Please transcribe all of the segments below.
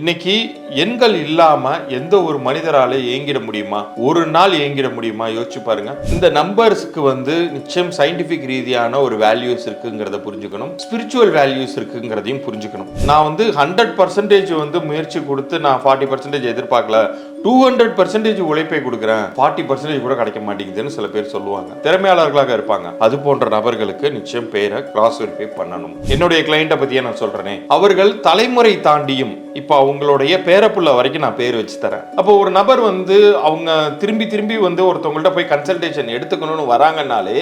இன்னைக்கு எண்கள் இல்லாம எந்த ஒரு மனிதரால இயங்கிட முடியுமா? ஒரு நாள் இயங்கிட முடியுமா? யோசிச்சு பாருங்க. இந்த நம்பர்ஸ்க்கு வந்து நிச்சயம் சயின்டிபிக் ரீதியான ஒரு வேல்யூஸ் இருக்குங்கிறத புரிஞ்சுக்கணும். ஸ்பிரிச்சுவல் வேல்யூஸ் இருக்குங்கிறதையும் புரிஞ்சுக்கணும். நான் வந்து ஹண்ட்ரட் பர்சன்டேஜ் வந்து முயற்சி கொடுத்து நான் ஃபார்ட்டி பர்சன்டேஜ் எதிர்பார்க்கல. டூ ஹண்ட்ரட் பர்சன்டேஜ் உழைப்பை கொடுக்குறேன். ஃபார்ட்டி பர்சன்டேஜ் கூட கிடைக்க மாட்டேங்குதுன்னு சில பேர் சொல்லுவாங்க. திறமையாளர்களாக இருப்பாங்க. அது போன்ற நபர்களுக்கு நிச்சயம் பேரை கிராஸ் வெரிஃபை பண்ணணும். என்னுடைய கிளைண்ட்டை பத்தியே நான் சொல்றேனே. அவர்கள் தலைமுறை தாண்டியும் இப்போ அவங்களுடைய பேரப்புள்ள வரைக்கும் நான் பேர் வச்சு தரேன். அப்போ ஒரு நபர் வந்து அவங்க திரும்பி திரும்பி வந்து ஒருத்தவங்கள்ட்ட போய் கன்சல்டேஷன் எடுத்துக்கணும்னு வராங்கனாலே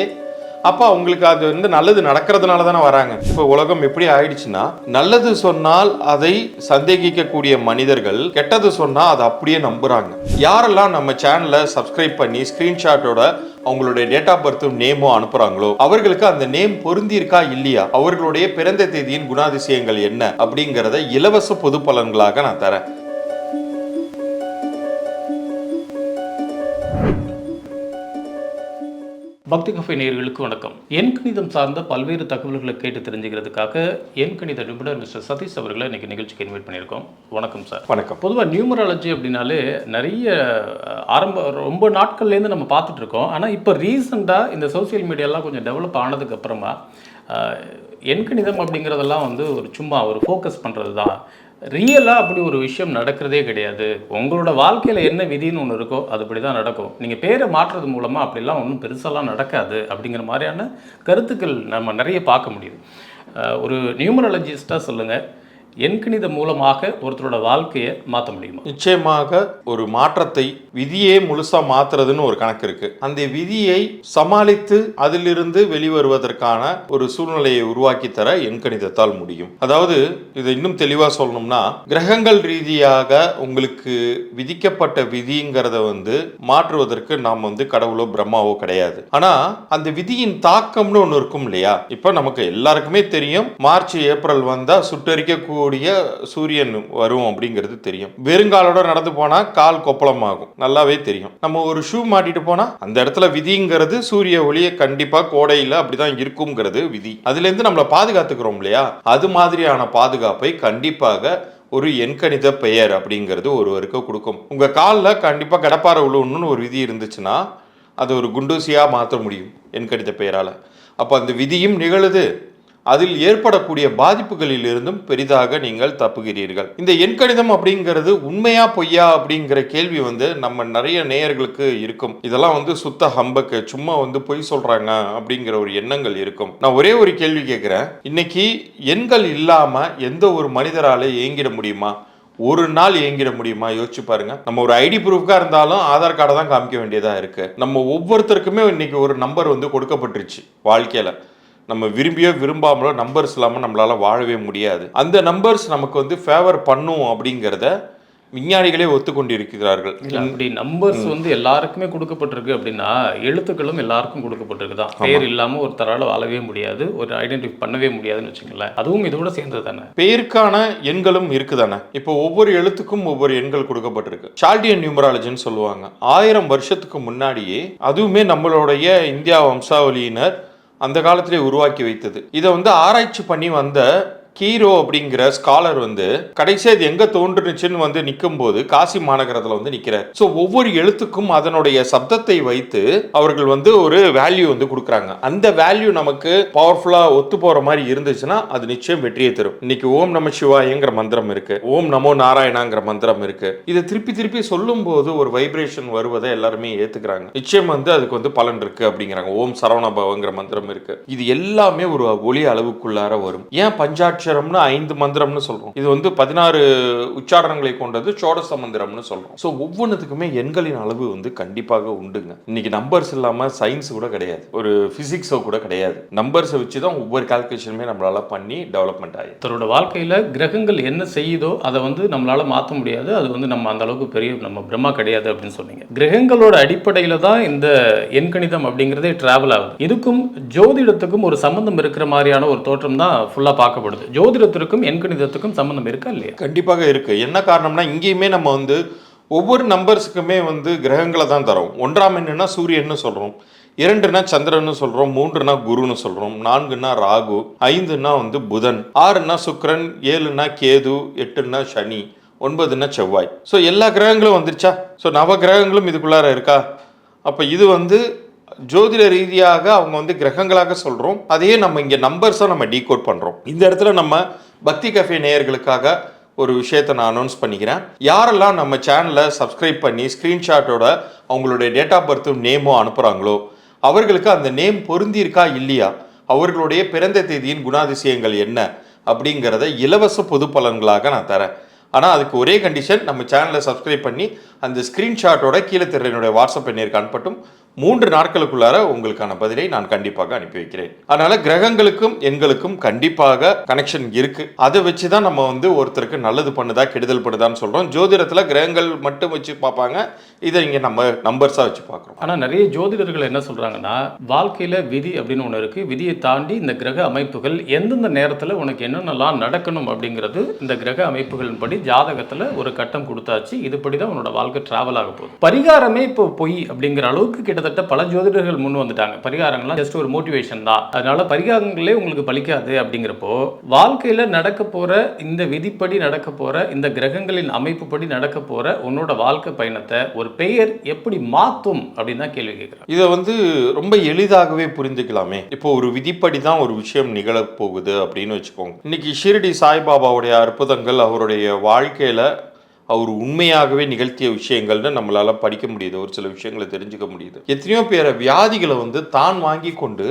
அப்போ அவங்களுக்கு அது வந்து நல்லது நடக்கிறதுனால தானே வராங்க. இப்போ உலகம் எப்படி ஆயிடுச்சுன்னா நல்லது சொன்னால் அதை சந்தேகிக்கக்கூடிய மனிதர்கள் கெட்டது சொன்னால் அதை அப்படியே நம்புகிறாங்க யாரெல்லாம் நம்ம சேனலை சப்ஸ்கிரைப் பண்ணி ஸ்க்ரீன்ஷாட்டோட அவங்களுடைய டேட் ஆஃப் பர்த்தும் நேமும் அனுப்புறாங்களோ அவர்களுக்கு அந்த நேம் பொருந்திருக்கா இல்லையா? அவர்களுடைய பிறந்த தேதியின் குணாதிசயங்கள் என்ன? அப்படிங்கிறத இலவச பொது பலன்களாக நான் தரேன். பக்தி கஃபே நேயர்களுக்கு வணக்கம். எண் கணிதம் சார்ந்த பல்வேறு தகவல்களை கேட்டு தெரிஞ்சுக்கிறதுக்காக எண் கணித நிபுணர் மிஸ்டர் சதீஷ் அவர்களை இன்னைக்கு நிகழ்ச்சிக்கு இன்வைட் பண்ணியிருக்கோம். வணக்கம் சார். வணக்கம். பொதுவாக நியூமராலஜி அப்படின்னாலே நிறைய ஆரம்ப ரொம்ப நாட்கள்லேருந்து நம்ம பார்த்துட்டு இருக்கோம் ஆனால் இப்போ ரீசெண்டாக இந்த சோஷியல் மீடியாலாம் கொஞ்சம் டெவலப் ஆனதுக்கு அப்புறமா அஹ், எண்கணிதம் அப்படிங்கிறதெல்லாம் வந்து ஒரு சும்மா ஒரு ஃபோக்கஸ் பண்ணுறது தான் ரியலாக அப்படி ஒரு விஷயம் நடக்கிறதே கிடையாது. உங்களோட வாழ்க்கையில் என்ன விதின்னு ஒன்று இருக்கோ அதுபடி தான் நடக்கும். நீங்கள் பேரை மாற்றுறது மூலமாக அப்படிலாம் ஒன்றும் பெருசாலாம் நடக்காது அப்படிங்கிற மாதிரியான கருத்துக்கள் நம்ம நிறைய பார்க்க முடியுது. ஒரு நியூமராலஜிஸ்ட்டாக சொல்லுங்கள் எண்கணிதம் மூலமாக ஒருத்தரோட வாழ்க்கையை மாற்ற முடியுமா? நிச்சயமாக ஒரு மாற்றத்தை விதியே முழுசா மாத்துறதுன்னு ஒரு கணக்கு இருக்கு. அந்த விதியை சமாளித்து அதிலிருந்து வெளிவருவதற்கான ஒரு சூழ்நிலையை உருவாக்கி தர எண்கணிதத்தால் முடியும். அதாவது இதை இன்னும் தெளிவா சொல்லணும்னா கிரகங்கள் ரீதியாக உங்களுக்கு விதிக்கப்பட்ட விதிங்கிறத வந்து மாற்றுவதற்கு நாம் வந்து கடவுளோ பிரம்மாவோ கிடையாது. ஆனா அந்த விதியின் தாக்கம்னு ஒன்று இருக்கும் இல்லையா? இப்போ நமக்கு எல்லாருக்குமே தெரியும் மார்ச் ஏப்ரல் வந்தா கூடிய சூரியன் வரும் அப்படிங்கிறது தெரியும். வெறுங்காலோட நடந்து போனா கால் கொப்பளமாகும். நல்லாவே தெரியும். நம்ம ஒரு ஷூ மாட்டிட்டு போனா அந்த இடத்துல விதிங்கிறது சூரிய ஒளியை கண்டிப்பா கோடையில அப்படிதான் இருக்குங்கிறது விதி. அதுல இருந்து நம்மளை பாதுகாத்துக்கிறோம் இல்லையா? அது மாதிரியான பாதுகாப்பை கண்டிப்பாக ஒரு எண்கணித பெயர் அப்படிங்கிறது ஒருவருக்கு கொடுக்கும். உங்க காலில் கண்டிப்பா கடப்பாறை விழுணுன்னு ஒரு விதி இருந்துச்சுன்னா அது ஒரு குண்டூசியா மாற்ற முடியும் எண்கணித பெயரால். அப்போ அந்த விதியும் நிகழுது. அதில் ஏற்படக்கூடிய பாதிப்புகளில் இருந்தும் பெரிதாக நீங்கள் தப்புகிறீர்கள். இந்த எண்கணிதம் அப்படிங்கிறது உண்மையா பொய்யா அப்படிங்கிற கேள்வி வந்து நம்ம நிறைய நேயர்களுக்கு இருக்கும். இதெல்லாம் வந்து சுத்த ஹம்பக்கு சும்மா வந்து பொய் சொல்றாங்க அப்படிங்கிற ஒரு எண்ணங்கள் இருக்கும். நான் ஒரே ஒரு கேள்வி கேட்கிறேன் இன்னைக்கு எண்கள் இல்லாம எந்த ஒரு மனிதரால இயங்கிட முடியுமா? ஒரு நாள் இயங்கிட முடியுமா? யோசிச்சு பாருங்க. நம்ம ஒரு ஐடி ப்ரூஃப்காக இருந்தாலும் ஆதார் கார்டை தான் காமிக்க வேண்டியதா இருக்கு. நம்ம ஒவ்வொருத்தருக்குமே இன்னைக்கு ஒரு நம்பர் வந்து கொடுக்கப்பட்டுருச்சு வாழ்க்கையில. நம்ம விரும்பியோ விரும்பாமலோ நம்பர்ஸ் இல்லாமல் நம்மளால வாழவே முடியாது. அந்த நம்பர்ஸ் நமக்கு வந்து ஃபேவர் பண்ணும் அப்படிங்கிறத விஞ்ஞானிகளே ஒத்துக்கொண்டிருக்கிறார்கள். இல்ல அப்படி நம்பர்ஸ் வந்து எல்லாருக்குமே கொடுக்கப்பட்டிருக்கு அப்படின்னா எழுத்துக்களும் எல்லாருக்கும் கொடுக்கப்பட்டிருக்கு தான் பேர் இல்லாம ஒருத்தரால வாழவே முடியாது ஒரு ஐடென்டிஃபை பண்ணவே முடியாதுன்னு வச்சுங்களேன் அதுவும் இதோட சேர்ந்தது தானே? பெயருக்கான எண்களும் இருக்குதானே? இப்போ ஒவ்வொரு எழுத்துக்கும் ஒவ்வொரு எண்கள் கொடுக்கப்பட்டிருக்கு. சால்டியன் நியூமராலஜின்னு சொல்லுவாங்க. ஆயிரம் வருஷத்துக்கு முன்னாடியே அதுவுமே நம்மளுடைய இந்தியா வம்சாவளியினர் அந்த காலத்திலே உருவாக்கி வைத்தது. இதை வந்து ஆராய்ச்சி பண்ணி வந்த கீரோ அப்படிங்கிற ஸ்காலர் வந்து கடைசியா இது எங்க தோன்றுனுச்சுன்னு வந்து நிற்கும் போது காசி மாநகரத்துல வந்து நிற்கிறார் ஸோ ஒவ்வொரு எழுத்துக்கும் அதனுடைய சப்தத்தை வைத்து அவர்கள் வந்து ஒரு வேல்யூ வந்து கொடுக்குறாங்க. அந்த வேல்யூ நமக்கு பவர்ஃபுல்லா ஒத்து போற மாதிரி இருந்துச்சுன்னா அது நிச்சயம் வெற்றியை தரும். இன்னைக்கு ஓம் நம சிவாயங்கிற மந்திரம் இருக்கு. ஓம் நமோ நாராயணாங்கிற மந்திரம் இருக்கு. இதை திருப்பி திருப்பி சொல்லும் போது ஒரு வைப்ரேஷன் வருவதை எல்லாருமே ஏத்துக்கிறாங்க. நிச்சயம் வந்து அதுக்கு வந்து பலன் இருக்கு அப்படிங்கிறாங்க. ஓம் சரவணபவங்கிற மந்திரம் இருக்கு. இது எல்லாமே ஒரு ஒளி அளவுக்குள்ளார வரும். ஏன் பஞ்சாட்சி அக்ஷரம்னு ஐந்து மந்திரம்னு சொல்றோம். இது வந்து பதினாறு உச்சாரணங்களை கொண்டது சோடச மந்திரம்னு சொல்றோம். ஸோ ஒவ்வொன்றுத்துக்குமே எண்களின் அளவு வந்து கண்டிப்பாக உண்டுங்க. இன்னைக்கு நம்பர்ஸ் இல்லாமல் சயின்ஸ் கூட கிடையாது. ஒரு ஃபிசிக்ஸோ கூட கிடையாது. நம்பர்ஸை வச்சு தான் ஒவ்வொரு கால்குலேஷனுமே நம்மளால பண்ணி டெவலப்மெண்ட் ஆகி தன்னோட வாழ்க்கையில் கிரகங்கள் என்ன செய்யுதோ அதை வந்து நம்மளால மாற்ற முடியாது. அது வந்து நம்ம அந்த அளவுக்கு பெரிய நம்ம பிரம்மா கிடையாது அப்படின்னு சொன்னீங்க. கிரகங்களோட அடிப்படையில் தான் இந்த எண்கணிதம் அப்படிங்கிறதே டிராவல் ஆகுது. இதுக்கும் ஜோதிடத்துக்கும் ஒரு சம்பந்தம் இருக்கிற மாதிரியான ஒரு தோற்றம் தான் ஃபுல்லாக பார்க்கப்படுது. ஜோதிடத்திற்கும் எண்கணிதத்துக்கும் சம்மந்தம் இருக்கா இல்லையா? கண்டிப்பாக இருக்கு. என்ன காரணம்னா இங்கேயுமே நம்ம வந்து ஒவ்வொரு நம்பர்ஸுக்குமே வந்து கிரகங்களை தான் தரோம். ஒன்றாம் எண்ணுனா சூரியன்னு சொல்றோம். இரண்டுனா சந்திரன்னு சொல்றோம். மூன்றுனா குருன்னு சொல்றோம். நான்குனா ராகு. ஐந்துனா வந்து புதன். ஆறுனா சுக்கரன். ஏழுனா கேது. எட்டுனா சனி. ஒன்பதுன்னா செவ்வாய். ஸோ எல்லா கிரகங்களும் வந்துருச்சா? ஸோ நவ கிரகங்களும் இதுக்குள்ளார இருக்கா? அப்போ இது வந்து ஜோதிட ரீதியாக அவங்க வந்து கிரகங்களாக சொல்கிறோம் அதையே நம்ம இங்கே நம்பர்ஸாக நம்ம டீகோட் பண்ணுறோம் இந்த இடத்துல நம்ம பக்தி கஃபே நேயர்களுக்காக ஒரு விஷயத்தை நான் அனௌன்ஸ் பண்ணிக்கிறேன். யாரெல்லாம் நம்ம சேனலை சப்ஸ்கிரைப் பண்ணி ஸ்க்ரீன்ஷாட்டோட அவங்களுடைய டேட் ஆஃப் பர்த்தும் நேமும் அனுப்புகிறாங்களோ அவர்களுக்கு அந்த நேம் பொருந்தியிருக்கா இல்லையா? அவர்களுடைய பிறந்த தேதியின் குணாதிசயங்கள் என்ன? அப்படிங்கிறத இலவச பொது பலன்களாக நான் தரேன். ஆனால் அதுக்கு ஒரே கண்டிஷன் நம்ம சேனலை சப்ஸ்கிரைப் பண்ணி அந்த ஸ்க்ரீன்ஷாட்டோட கீழே தெரியற வாட்ஸ்அப் பண்ணியிருக்கான்னு அனுப்பட்டும். மூன்று நாட்களுக்குள்ளார உங்களுக்கான பதிலை நான் கண்டிப்பாக அனுப்பி வைக்கிறேன். அதனால கிரகங்களுக்கும் எண்களுக்கும் கண்டிப்பாக கனெக்ஷன் இருக்கு. அதை வச்சு தான் நம்ம வந்து ஒருத்தருக்கு நல்லது பண்ணுதா கெடுதல் பண்ணுதான்னு சொல்றோம். ஜோதிடத்துல கிரகங்கள் மட்டும் வச்சு பார்ப்பாங்க. இதை இங்க நம்ம நம்பர்ஸா வச்சு பார்க்குறோம். ஆனால் நிறைய ஜோதிடர்கள் என்ன சொல்கிறாங்கன்னா வாழ்க்கையில் விதி அப்படின்னு ஒன்று இருக்குது விதியை தாண்டி இந்த கிரக அமைப்புகள் எந்தெந்த நேரத்தில் உனக்கு என்னென்னலாம் நடக்கணும் அப்படிங்கிறது இந்த கிரக அமைப்புகளின் படி ஜாதகத்தில் ஒரு கட்டம் கொடுத்தாச்சு. இதுபடி தான் உன்னோட வாழ்க்கை டிராவல் ஆக போகுது. பரிகாரமே இப்போ பொய் அப்படிங்கிற அளவுக்கு கிட்டத்தட்ட பல ஜோதிடர்கள் முன் வந்துட்டாங்க. பரிகாரங்கள்லாம் ஜஸ்ட் ஒரு மோட்டிவேஷன் தான். அதனால பரிகாரங்களே உங்களுக்கு பலிக்காது அப்படிங்கிறப்போ வாழ்க்கையில் நடக்க போகிற இந்த விதிப்படி நடக்க போகிற இந்த கிரகங்களின் அமைப்புப்படி நடக்க போகிற உன்னோட வாழ்க்கை பயணத்தை ஒரு பெயர் எப்படி மாற்றும் அப்படின்னு தான் கேள்வி கேட்குறேன். இதை வந்து ரொம்ப எளிதாகவே புரிந்துக்கலாமே இப்போ ஒரு விதிப்படி தான் ஒரு விஷயம் நிகழப்போகுது அப்படின்னு வச்சுக்கோங்க. இன்னைக்கு ஷிரடி சாய்பாபாவுடைய அற்புதங்கள் அவருடைய வாழ்க்கையில அவர் உண்மையாகவே நிகழ்த்திய விஷயங்கள்னு நம்மளால படிக்க முடியுது. ஒரு சில விஷயங்களை தெரிஞ்சுக்க முடியுது. எத்தனையோ பேரை வியாதிகளை வந்து தான் வாங்கி கொண்டு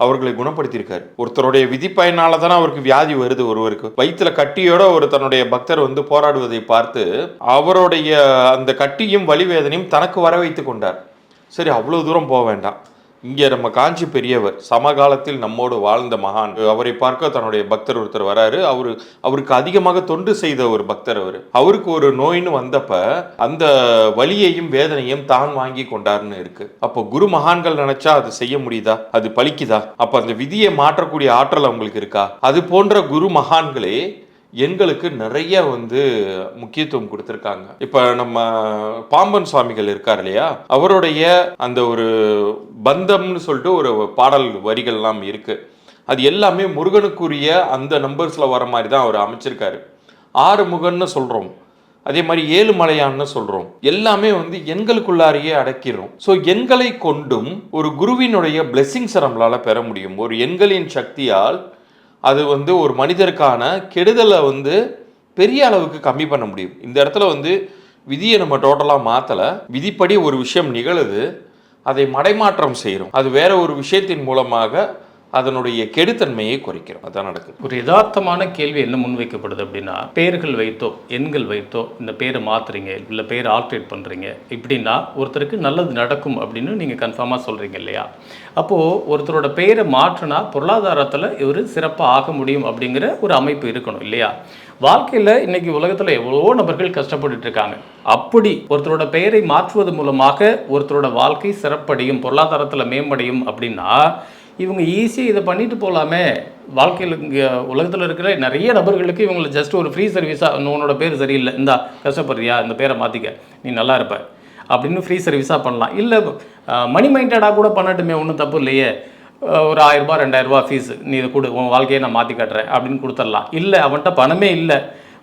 அவர்களை குணப்படுத்தியிருக்காரு. ஒருத்தருடைய விதிப்பயனால தானே அவருக்கு வியாதி வருது ஒருவருக்கு. வயிற்றுல கட்டியோட ஒரு தன்னுடைய பக்தர் வந்து போராடுவதை பார்த்து அவருடைய அந்த கட்டியும் வலிவேதனையும் தனக்கு வர வைத்து கொண்டார். சரி அவ்வளோ தூரம் போக வேண்டாம். இங்கே நம்ம காஞ்சி பெரியவர் சமகாலத்தில் நம்மோடு வாழ்ந்த மகான். அவரை பார்க்க தன்னுடைய பக்தர் ஒருத்தர் வராரு. அவரு அவருக்கு அதிகமாக தொண்டு செய்த ஒரு பக்தர் அவர். அவருக்கு ஒரு நோயின்னு வந்தப்ப அந்த வலியையும் வேதனையும் தான் வாங்கி கொண்டார்னு இருக்கு. அப்போ குரு மகான்கள் நினைச்சா அது செய்ய முடியுதா? அது பலிக்குதா? அப்ப அந்த விதியை மாற்றக்கூடிய ஆற்றல் அவங்களுக்கு இருக்கா? அது போன்ற குரு மகான்களே எண்களுக்கு நிறைய வந்து முக்கியத்துவம் கொடுத்துருக்காங்க. இப்போ நம்ம பாம்பன் சுவாமிகள் இருக்கார் இல்லையா? அவருடைய அந்த ஒரு பந்தம்னு சொல்லிட்டு ஒரு பாடல் வரிகள்லாம் இருக்குது அது எல்லாமே முருகனுக்குரிய அந்த நம்பர்ஸில் வர மாதிரி தான் அவர் அமைச்சிருக்காரு. ஆறு முகன்னு சொல்கிறோம் அதே மாதிரி ஏழு மலையான்னு சொல்கிறோம் எல்லாமே வந்து எண்களுக்குள்ளாரையே அடக்கிடுறோம். ஸோ எண்களை கொண்டும் ஒரு குருவினுடைய பிளெஸ்ஸிங்ஸை நம்மளால் பெற முடியும். ஒரு எண்களின் சக்தியால் அது வந்து ஒரு மனிதருக்கான கெடுதலை வந்து பெரிய அளவுக்கு கம்மி பண்ண முடியும். இந்த இடத்துல வந்து விதியை நம்ம டோட்டலாக மாற்றலை விதிப்படி ஒரு விஷயம் நிகழுது. அதை மடைமாற்றம் செய்கிறோம். அது வேற ஒரு விஷயத்தின் மூலமாக அதனுடைய கெடுத்தன்மையை குறைக்கிறோம். அதான் நடக்குது. ஒரு யதார்த்தமான கேள்வி என்ன முன்வைக்கப்படுது அப்படின்னா பெயர்கள் வைத்தோ எண்கள் வைத்தோ இந்த பேரை மாத்துறீங்க இல்லை பேரை ஆல்ட்ரேட் பண்ணுறீங்க இப்படின்னா ஒருத்தருக்கு நல்லது நடக்கும் அப்படின்னு நீங்கள் கன்ஃபார்மாக சொல்கிறீங்க இல்லையா? அப்போது ஒருத்தரோட பெயரை மாற்றினா பொருளாதாரத்தில் இவர் சிறப்பாக ஆக முடியும் அப்படிங்கிற ஒரு அமைப்பு இருக்கணும் இல்லையா? வாழ்க்கையில் இன்னைக்கு உலகத்தில் எவ்வளோ நபர்கள் கஷ்டப்பட்டு இருக்காங்க. அப்படி ஒருத்தரோட பெயரை மாற்றுவது மூலமாக ஒருத்தரோட வாழ்க்கை சிறப்படையும் பொருளாதாரத்தில் மேம்படையும் அப்படின்னா இவங்க ஈஸியாக இதை பண்ணிட்டு போகலாமே வாழ்க்கையில் இங்கே உலகத்தில் இருக்கிற நிறைய நபர்களுக்கு இவங்களை ஜஸ்ட் ஒரு ஃப்ரீ சர்வீஸாக உன்னோட பேர் சரியில்லை. இந்தா கஷ்டப்படுறியா? இந்த பேரை மாற்றிக்க நீ நல்லா இருப்ப. அப்படின்னு ஃப்ரீ சர்வீஸாக பண்ணலாம். இல்லை மணி மைண்டடாக கூட பண்ணட்டுமே ஒன்றும் தப்பு இல்லையே. ஒரு ஆயிரரூபா ரெண்டாயிரரூபா ஃபீஸ் நீ இதை கொடு. உன் வாழ்க்கையை நான் மாற்றி காட்டுறேன் அப்படின்னு கொடுத்துடலாம். இல்லை அவன்கிட்ட பணமே இல்லை.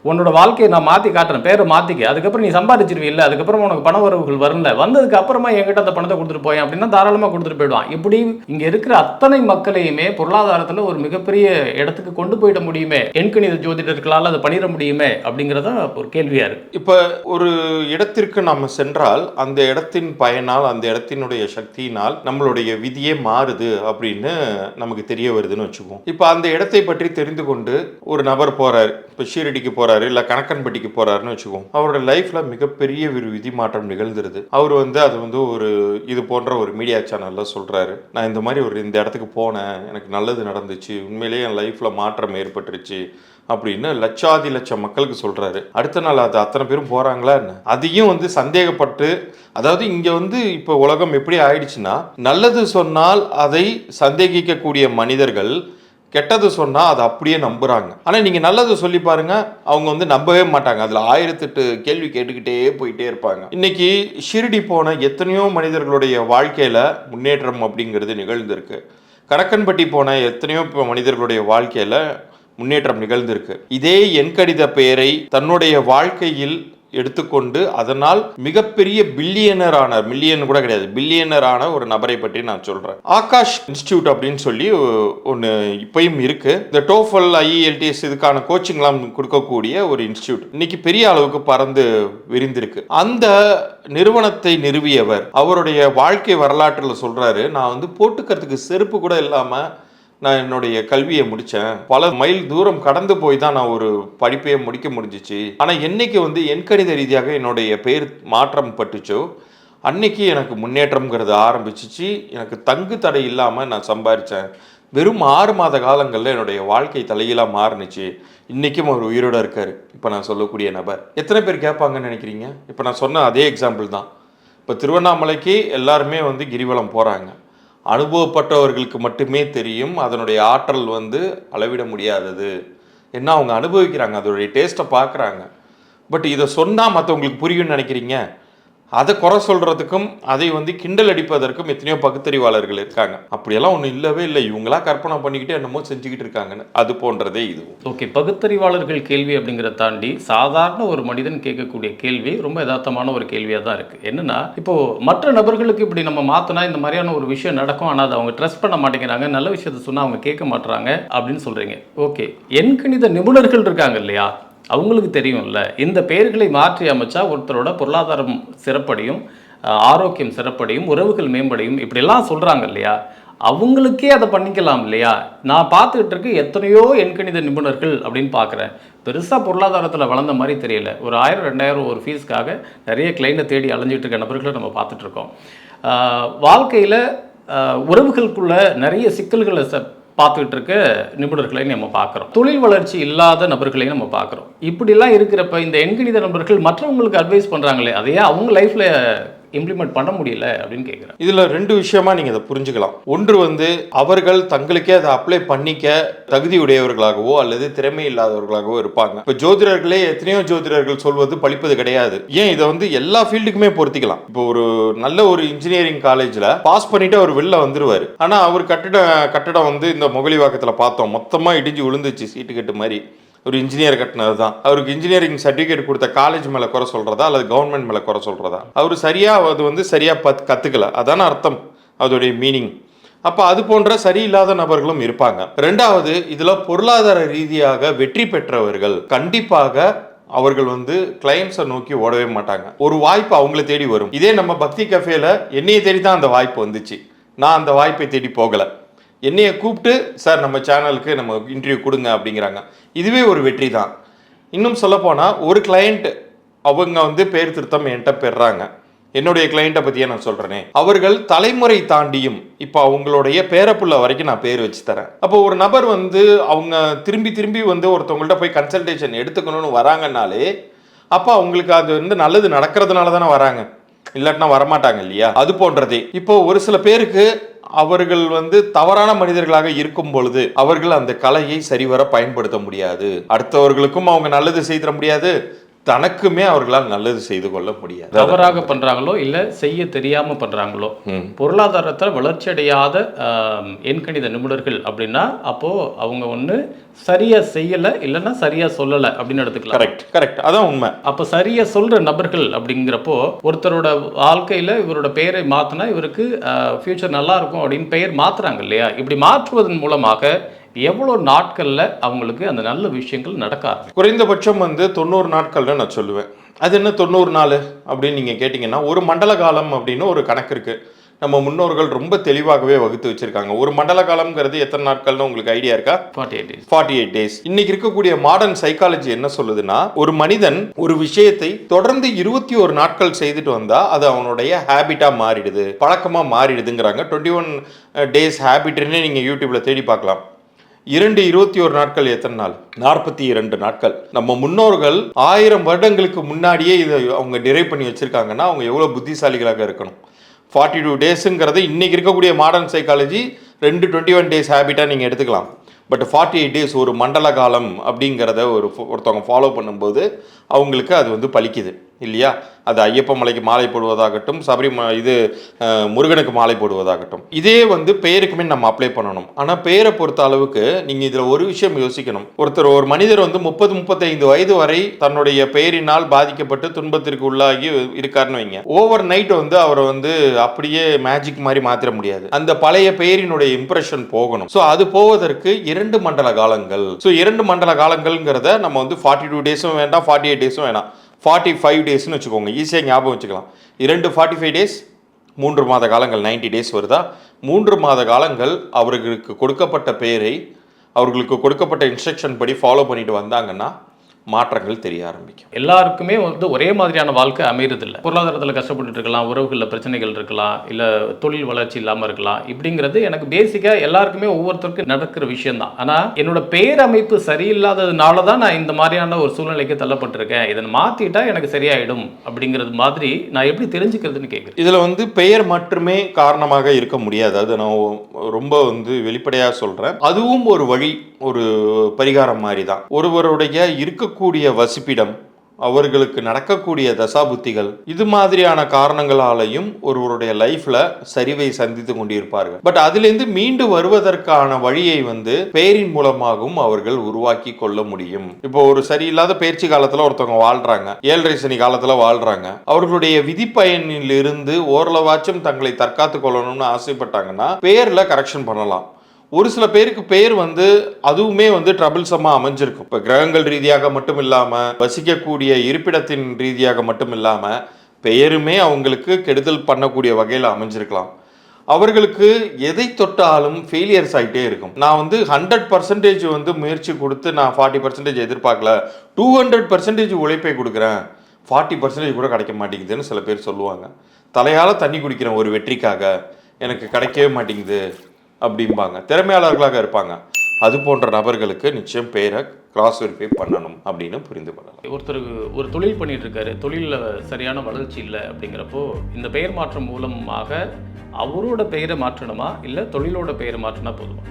உன்னோட வாழ்க்கையை நான் மாற்றி காட்டுறேன் பேரை மாற்றிக்க அதுக்கப்புறம் நீ சம்பாதிச்சிருவீல்ல அதுக்கப்புறம் உனக்கு பண வரவுகள் வரல. வந்ததுக்கு அப்புறமா என்கிட்ட அந்த பணத்தை கொடுத்துட்டு போய் அப்படின்னா தாராளமாக கொடுத்துட்டு போயிடுவான். இப்படி இங்கே இருக்கிற அத்தனை மக்களையுமே பொருளாதாரத்தில் ஒரு மிகப்பெரிய இடத்துக்கு கொண்டு போயிட முடியுமே? எண்கணித ஜோதிடர்களால் அதை பண்ணிட முடியுமே? அப்படிங்கிறத ஒரு கேள்வியாக இருக்கு. இப்போ ஒரு இடத்திற்கு நாம் சென்றால் அந்த இடத்தின் பயனால் அந்த இடத்தினுடைய சக்தியினால் நம்மளுடைய விதியே மாறுது அப்படின்னு நமக்கு தெரிய வருதுன்னு வச்சுக்குவோம். இப்போ அந்த இடத்தை பற்றி தெரிந்து கொண்டு ஒரு நபர் போகிறார் இப்போ ஷீரடிக்கு போறாரு இல்லை கணக்கன்பட்டிக்கு போறாருன்னு வச்சுக்கோம் அவரோட லைஃப்ல மிகப்பெரிய ஒரு விதி மாற்றம் நிகழ்ந்துருது. அவர் வந்து அது வந்து ஒரு இது போன்ற ஒரு மீடியா சேனல்ல சொல்றாரு. நான் இந்த மாதிரி ஒரு இந்த இடத்துக்கு போனேன் எனக்கு நல்லது நடந்துச்சு உண்மையிலேயே என் லைஃப்ல மாற்றம் ஏற்பட்டுருச்சு அப்படின்னு லட்சாதி லட்சம் மக்களுக்கு சொல்றாரு. அடுத்த நாள் அது அத்தனை பேரும் போறாங்களா என்ன? அதையும் வந்து சந்தேகப்பட்டு அதாவது இங்க வந்து இப்போ உலகம் எப்படி ஆயிடுச்சுன்னா நல்லது சொன்னால் அதை சந்தேகிக்கக்கூடிய மனிதர்கள் கெட்டது சொன்னால் அதை அப்படியே நம்புறாங்க. ஆனால் நீங்கள் நல்லது சொல்லி பாருங்க அவங்க வந்து நம்பவே மாட்டாங்க. அதில் ஆயிரத்தெட்டு கேள்வி கேட்டுக்கிட்டே போயிட்டே இருப்பாங்க. இன்னைக்கு ஷிரடி போன எத்தனையோ மனிதர்களுடைய வாழ்க்கையில் முன்னேற்றம் அப்படிங்கிறது நிகழ்ந்திருக்கு. கணக்கன்பட்டி போன எத்தனையோ மனிதர்களுடைய வாழ்க்கையில் முன்னேற்றம் நிகழ்ந்திருக்கு. இதே எண்கடித பெயரை தன்னுடைய வாழ்க்கையில் எடுத்துக்கொண்டு அதனால் மிகப்பெரிய பில்லியனரான மில்லியன் கூட கிடையாது பில்லியனரான ஒரு நபரை பற்றி நான் சொல்கிறேன் ஆகாஷ் இன்ஸ்டியூட் அப்படின்னு சொல்லி ஒன்று இப்பயும் இருக்குது இந்த டோஃபல் ஐஇஎல்டிஎஸ் இதுக்கான கோச்சிங்லாம் கொடுக்கக்கூடிய ஒரு இன்ஸ்டியூட். இன்னைக்கு பெரிய அளவுக்கு பறந்து விரிந்திருக்கு. அந்த நிறுவனத்தை நிறுவியவர் அவருடைய வாழ்க்கை வரலாற்றில் சொல்கிறாரு நான் வந்து போட்டுக்கிறதுக்கு செருப்பு கூட இல்லாமல் நான் என்னுடைய கல்வியை முடித்தேன் பல மைல் தூரம் கடந்து போய் தான் நான் ஒரு படிப்பையே முடிக்க முடிஞ்சிச்சு. ஆனால் என்னைக்கு வந்து எண்கணித ரீதியாக என்னுடைய பெயர் மாற்றம் பட்டுச்சோ அன்னைக்கு எனக்கு முன்னேற்றம்ங்கிறது ஆரம்பிச்சிச்சு. எனக்கு தங்கு தடை இல்லாமல் நான் சம்பாரித்தேன் வெறும் ஆறு மாத காலங்களில் என்னுடைய வாழ்க்கை தலையீழாக மாறுனுச்சு. இன்றைக்கும் அவர் உயிரோட இருக்கார். இப்போ நான் சொல்லக்கூடிய நபர். எத்தனை பேர் கேட்பாங்கன்னு நினைக்கிறீங்க? இப்போ நான் சொன்ன அதே எக்ஸாம்பிள் தான். இப்போ திருவண்ணாமலைக்கு எல்லாருமே வந்து கிரிவலம் போகிறாங்க அனுபவப்பட்டவர்களுக்கு மட்டுமே தெரியும் அதனுடைய ஆற்றல் வந்து அளவிட முடியாதது. என்ன அவங்க அனுபவிக்கிறாங்க அதோடைய டேஸ்ட்டை பார்க்குறாங்க. பட் இதை சொன்னால் மற்றவங்களுக்கு புரியும்னு நினைக்கிறீங்க? அதை குறை சொல்கிறதுக்கும் அதை வந்து கிண்டல் அடிப்பதற்கும் எத்தனையோ பகுத்தறிவாளர்கள் இருக்காங்க. அப்படியெல்லாம் ஒன்றும் இல்லவே இல்லை. இவங்களா கற்பனை பண்ணிக்கிட்டு என்னமோ செஞ்சுக்கிட்டு இருக்காங்கன்னு. அது போன்றதே இது. ஓகே பகுத்தறிவாளர்கள் கேள்வி அப்படிங்கிறத தாண்டி சாதாரண ஒரு மனிதன் கேட்கக்கூடிய கேள்வி ரொம்ப யதார்த்தமான ஒரு கேள்வியாக தான் இருக்குது என்னன்னா இப்போ மற்ற நபர்களுக்கு இப்படி நம்ம மாற்றினா இந்த மாதிரியான ஒரு விஷயம் நடக்கும். ஆனால் அதை அவங்க ட்ரஸ்ட் பண்ண மாட்டேங்கிறாங்க. நல்ல விஷயத்த சொன்னால் அவங்க கேட்க மாட்டுறாங்க அப்படின்னு சொல்கிறீங்க ஓகே எண்கணித நிபுணர்கள் இருக்காங்க இல்லையா? அவங்களுக்கு தெரியும்ல. இந்த பெயர்களை மாற்றி அமைச்சா ஒருத்தரோட பொருளாதாரம் சிறப்படையும் ஆரோக்கியம் சிறப்படையும் உறவுகள் மேம்படையும் இப்படிலாம் சொல்கிறாங்க இல்லையா? அவங்களுக்கே அதை பண்ணிக்கலாம் இல்லையா? நான் பார்த்துக்கிட்டு இருக்க எத்தனையோ எண்கணித நிபுணர்கள் அப்படின்னு பார்க்குறேன். பெருசாக பொருளாதாரத்தில் வளர்ந்த மாதிரி தெரியல. ஒரு ஆயிரம் ரெண்டாயிரம் ஒரு ஃபீஸ்க்காக நிறைய கிளைண்டை தேடி அலைஞ்சிட்டு இருக்க நபர்களை நம்ம பார்த்துட்ருக்கோம் வாழ்க்கையில் உறவுகளுக்குள்ள நிறைய சிக்கல்களை ச பார்த்துக்கிட்டு இருக்க நிபுணர்களையும் நம்ம பார்க்குறோம். தொழில் வளர்ச்சி இல்லாத நபர்களையும் நம்ம பார்க்குறோம். இப்படிலாம் இருக்கிறப்ப இந்த எண்கணித நபர்கள் மற்றவங்களுக்கு அட்வைஸ் பண்ணுறாங்களே அதையே அவங்க லைஃப்பில் இம்ப்ளிமெண்ட் பண்ண முடியல அப்படின்னு கேட்குறேன் இதில் ரெண்டு விஷயமா நீங்கள் அதை புரிஞ்சுக்கலாம். ஒன்று வந்து அவர்கள் தங்களுக்கே அதை அப்ளை பண்ணிக்க தகுதியுடையவர்களாகவோ அல்லது திறமை இல்லாதவர்களாகவோ இருப்பாங்க. இப்போ ஜோதிடர்களே எத்தனையோ ஜோதிடர்கள் சொல்வது பழிப்பது கிடையாது. ஏன் இதை வந்து எல்லா ஃபீல்டுக்குமே பொருத்திக்கலாம். இப்போ ஒரு நல்ல ஒரு இன்ஜினியரிங் காலேஜில் பாஸ் பண்ணிட்டு அவர் வெளில வந்துருவார். ஆனால் அவர் கட்டிட கட்டடம் வந்து இந்த முகலிவாக்கத்துல பார்த்தோம். மொத்தமாக இடிஞ்சு விழுந்துச்சு சீட்டு கட்டு மாதிரி. ஒரு இன்ஜினியர் கட்டினது தான் அவருக்கு இன்ஜினியரிங் சர்டிஃபிகேட் கொடுத்த காலேஜ் மேலே குறை சொல்கிறதா அல்லது கவர்மெண்ட் மேலே குறை சொல்கிறதா அவர் சரியாக அது வந்து சரியாக பத் கற்றுக்கல அதான அர்த்தம். அதோடைய மீனிங் அப்போ அது போன்ற சரியில்லாத நபர்களும் இருப்பாங்க. ரெண்டாவது இதில் பொருளாதார ரீதியாக வெற்றி பெற்றவர்கள் கண்டிப்பாக அவர்கள் வந்து கிளைண்ட்ஸை நோக்கி ஓடவே மாட்டாங்க. ஒரு வாய்ப்பு அவங்கள தேடி வரும். இதே நம்ம பக்தி கஃபேல என்னைய தேடி தான் அந்த வாய்ப்பு வந்துச்சு. நான் அந்த வாய்ப்பை தேடி போகலை. என்னையை கூப்பிட்டு சார் நம்ம சேனலுக்கு நம்ம இன்டர்வியூ கொடுங்க அப்படிங்கிறாங்க. இதுவே ஒரு வெற்றி தான். இன்னும் சொல்லப்போனால் ஒரு கிளையண்ட் அவங்க வந்து பேர் திருத்தம் என்கிட்ட பெறாங்க. என்னுடைய கிளைண்ட்டை பற்றியே நான் சொல்கிறேனே அவர்கள் தலைமுறை தாண்டியும் இப்போ அவங்களுடைய பேரப்புள்ள வரைக்கும் நான் பேர் வச்சு தரேன். அப்போ ஒரு நபர் வந்து அவங்க திரும்பி திரும்பி வந்து ஒருத்தவங்கள்ட்ட போய் கன்சல்டேஷன் எடுத்துக்கணும்னு வராங்கனாலே அப்போ அவங்களுக்கு அது வந்து நல்லது நடக்கிறதுனால தானே வராங்க. இல்லாட்டினா வரமாட்டாங்க இல்லையா? அது போன்றதே. இப்போ ஒரு சில பேருக்கு அவர்கள் வந்து தவறான மனிதர்களாக இருக்கும் பொழுது அவர்கள் அந்த கலையை சரிவர பயன்படுத்த முடியாது. அடுத்தவர்களுக்கும் அவங்க நல்லது செய்திட முடியாது. தனக்குமே அவர்களால் நல்லது செய்து கொள்ள முடியாது. தவறாக பண்றாங்களோ இல்ல செய்ய தெரியாம பண்றாங்களோ? ம். பொருளாதாரத்தில் வளர்ச்சி அடையாத எண்கணித நிபுணர்கள் அப்படின்னா அப்போ அவங்க ஒண்ணு சரியா செய்யல இல்லைன்னா சரியா சொல்லல அப்படின்னு எடுத்துக்கலாம். கரெக்ட் கரெக்ட் அதான் உண்மை. அப்போ சரியா சொல்ற நபர்கள் அப்படிங்கிறப்போ ஒருத்தரோட வாழ்க்கையில இவரோட பெயரை மாத்தினா இவருக்கு ஃபியூச்சர் நல்லா இருக்கும் அப்படின்னு பெயர் மாத்துறாங்க இல்லையா? இப்படி மாற்றுவதன் மூலமாக எவ்வளோ நாட்கள்ல அவங்களுக்கு அந்த நல்ல விஷயங்கள் நடக்க ஆரம்பிக்கும்? குறைந்தபட்சம் வந்து தொண்ணூறு நாட்கள்னு நான் சொல்லுவேன். அது என்ன தொண்ணூறு நாள் அப்படின்னு நீங்கள் கேட்டிங்கன்னா ஒரு மண்டல காலம் அப்படின்னு ஒரு கணக்கு இருக்கு. நம்ம முன்னோர்கள் ரொம்ப தெளிவாகவே வகுத்து வச்சிருக்காங்க. ஒரு மண்டல காலம்ங்கிறது எத்தனை நாட்கள்னு உங்களுக்கு ஐடியா இருக்கா? Forty eight days forty eight days இன்னைக்கு இருக்கக்கூடிய மாடர்ன் சைக்காலஜி என்ன சொல்லுதுன்னா ஒரு மனிதன் ஒரு விஷயத்தை தொடர்ந்து இருபத்தி ஒரு நாட்கள் செய்துட்டு வந்தா அது அவனுடைய ஹேபிட்டா மாறிடுது பழக்கமா மாறிடுதுங்கிறாங்க. டுவெண்ட்டி ஒன் டேஸ் ஹேபிட்னே நீங்க யூடியூப்ல தேடி பார்க்கலாம். இரண்டு இருபத்தி ஒரு நாட்கள் எத்தனை நாள்? நாற்பத்தி இரண்டு நாட்கள். நம்ம முன்னோர்கள் ஆயிரம் வருடங்களுக்கு முன்னாடியே இதை அவங்க டிரைவ் பண்ணி வச்சிருக்காங்கன்னா அவங்க எவ்வளோ புத்திசாலிகளாக இருக்கணும்? ஃபார்ட்டி டூ டேஸுங்கிறத இன்றைக்கி இருக்கக்கூடிய மாடர்ன் சைக்காலஜி ரெண்டு டுவெண்ட்டி ஒன் டேஸ் ஹேபிட்டாக நீங்கள் எடுத்துக்கலாம். பட் ஃபார்ட்டி எயிட் டேஸ் ஒரு மண்டல காலம் அப்படிங்கிறத ஒரு ஒருத்தவங்க ஃபாலோ பண்ணும்போது அவங்களுக்கு அது வந்து பலிக்குது. இல்லையா? அது ஐயப்ப மலைக்கு மாலை போடுவதாகட்டும் சபரிம இது முருகனுக்கு மாலை போடுவதாகட்டும். இதே வந்து பெயருக்குமே நம்ம அப்ளை பண்ணணும். ஆனால் பெயரை பொறுத்த அளவுக்கு நீங்கள் இதில் ஒரு விஷயம் யோசிக்கணும். ஒருத்தர் ஒரு மனிதர் வந்து முப்பது முப்பத்தைந்து வயது வரை தன்னுடைய பெயரினால் பாதிக்கப்பட்டு துன்பத்திற்கு உள்ளாகி இருக்காருன்னு வைங்க. ஓவர் நைட் வந்து அவரை வந்து அப்படியே மேஜிக் மாதிரி மாற்றிட முடியாது. அந்த பழைய பெயரினுடைய இம்ப்ரெஷன் போகணும். ஸோ அது போவதற்கு இரண்டு மண்டல காலங்கள். ஸோ இரண்டு மண்டல காலங்கள்ங்கிறத நம்ம வந்து ஃபார்ட்டி டூ டேஸும் வேண்டாம் ஃபார்ட்டி எயிட் டேஸும் வேணாம். ஃபார்ட்டி ஃபைவ் டேஸ்னு வச்சுக்கோங்க. ஈஸியாக ஞாபகம் வச்சுக்கலாம். இரண்டு ஃபார்ட்டி ஃபைவ் டேஸ் மூன்று மாத காலங்கள் 90 டேஸ் வருதா? மூன்று மாத காலங்கள் அவர்களுக்கு கொடுக்கப்பட்ட பெயரை அவர்களுக்கு கொடுக்கப்பட்ட இன்ஸ்ட்ரக்ஷன் படி ஃபாலோ பண்ணிட்டு வந்தாங்கன்னா மாற்றங்கள் தெரிய ஆரம்பிக்கும். எல்லாருக்குமே வந்து ஒரே மாதிரியான வாழ்க்கை அமையறதில்ல. பொருளாதாரத்தில் கஷ்டப்பட்டுட்டு இருக்கலாம் உறவுகளில் பிரச்சனைகள் இருக்கலாம் இல்லை தொழில் வளர்ச்சி இல்லாமல் இருக்கலாம். இப்படிங்கிறது எனக்கு பேசிக்காக எல்லாருக்குமே ஒவ்வொருத்தருக்கும் நடக்கிற விஷயம் தான் ஆனால் என்னோட பேரமைப்பு சரியில்லாததுனால தான் நான் இந்த மாதிரியான ஒரு சூழ்நிலைக்கு தள்ளப்பட்டிருக்கேன். இதை மாற்றிட்டா எனக்கு சரியாயிடும் அப்படிங்கிறது மாதிரி நான் எப்படி தெரிஞ்சுக்கிறதுன்னு கேட்குறேன் இதில் வந்து பெயர் மட்டுமே காரணமாக இருக்க முடியாது. அது நான் ரொம்ப வந்து வெளிப்படையாக சொல்கிறேன் அதுவும் ஒரு வழி. ஒரு பரிகாரம் மாதிரி தான் ஒருவருடைய இருக்கக்கூடிய வசிப்பிடம் அவர்களுக்கு நடக்கக்கூடிய தசாபுத்திகள் இது மாதிரியான காரணங்களாலையும் ஒருவருடைய லைஃப்ல சரிவை சந்தித்து கொண்டிருப்பார்கள். பட் அதிலிருந்து மீண்டு வருவதற்கான வழியை வந்து பெயரின் மூலமாகவும் அவர்கள் உருவாக்கி கொள்ள முடியும். இப்போ ஒரு சரியில்லாத பயிற்சி காலத்துல ஒருத்தவங்க வாழ்றாங்க. ஏழரை சனி காலத்துல வாழ்றாங்க. அவர்களுடைய விதிப்பயனிலிருந்து ஓரளவாச்சும் தங்களை தற்காத்து கொள்ளணும்னு ஆசைப்பட்டாங்கன்னா பேர்ல கரெக்ஷன் பண்ணலாம். ஒரு சில பேருக்கு பெயர் வந்து அதுவுமே வந்து ட்ரபிள்சமாக அமைஞ்சிருக்கும். இப்போ கிரகங்கள் ரீதியாக மட்டும் இல்லாமல் வசிக்கக்கூடிய இருப்பிடத்தின் ரீதியாக மட்டும் இல்லாமல் பெயருமே அவங்களுக்கு கெடுதல் பண்ணக்கூடிய வகையில் அமைஞ்சிருக்கலாம். அவர்களுக்கு எதை தொட்டாலும் ஃபெயிலியர்ஸ் ஆகிட்டே இருக்கும். நான் வந்து ஹண்ட்ரட் பர்சன்டேஜ் வந்து முயற்சி கொடுத்து நான் ஃபார்ட்டி பர்சன்டேஜ் எதிர்பார்க்கல. டூ ஹண்ட்ரட் பர்சன்டேஜ் உழைப்பை கொடுக்குறேன். ஃபார்ட்டி பர்சன்டேஜ் கூட கிடைக்க மாட்டேங்குதுன்னு சில பேர் சொல்லுவாங்க. தலையால் தண்ணி குடிக்கிறேன் ஒரு வெற்றிக்காக. எனக்கு கிடைக்கவே மாட்டேங்குது. அப்படிம்பாங்க. திறமையாளர்களாக இருப்பாங்க. அது போன்ற நபர்களுக்கு நிச்சயம் பேரை கிராஸ் வெரிஃபை பண்ணணும் அப்படின்னு புரிந்து கொள்ளலாம். ஒருத்தருக்கு ஒரு தொழில் பண்ணிட்டு இருக்காரு தொழிலில் சரியான வளர்ச்சி இல்லை அப்படிங்கிறப்போ இந்த பெயர் மாற்றம் மூலமாக அவரோட பெயரை மாற்றணுமா? இல்லை தொழிலோட பெயரை மாற்றினா போதுமா?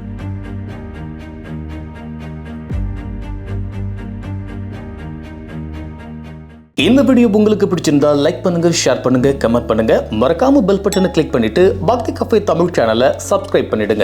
இந்த வீடியோ உங்களுக்கு பிடிச்சிருந்தா லைக் பண்ணுங்க ஷேர் பண்ணுங்க கமெண்ட் பண்ணுங்க. மறக்காம பெல் பட்டனை கிளிக் பண்ணிட்டு பக்தி கஃபே தமிழ் சேனலை சப்ஸ்கிரைப் பண்ணிடுங்க.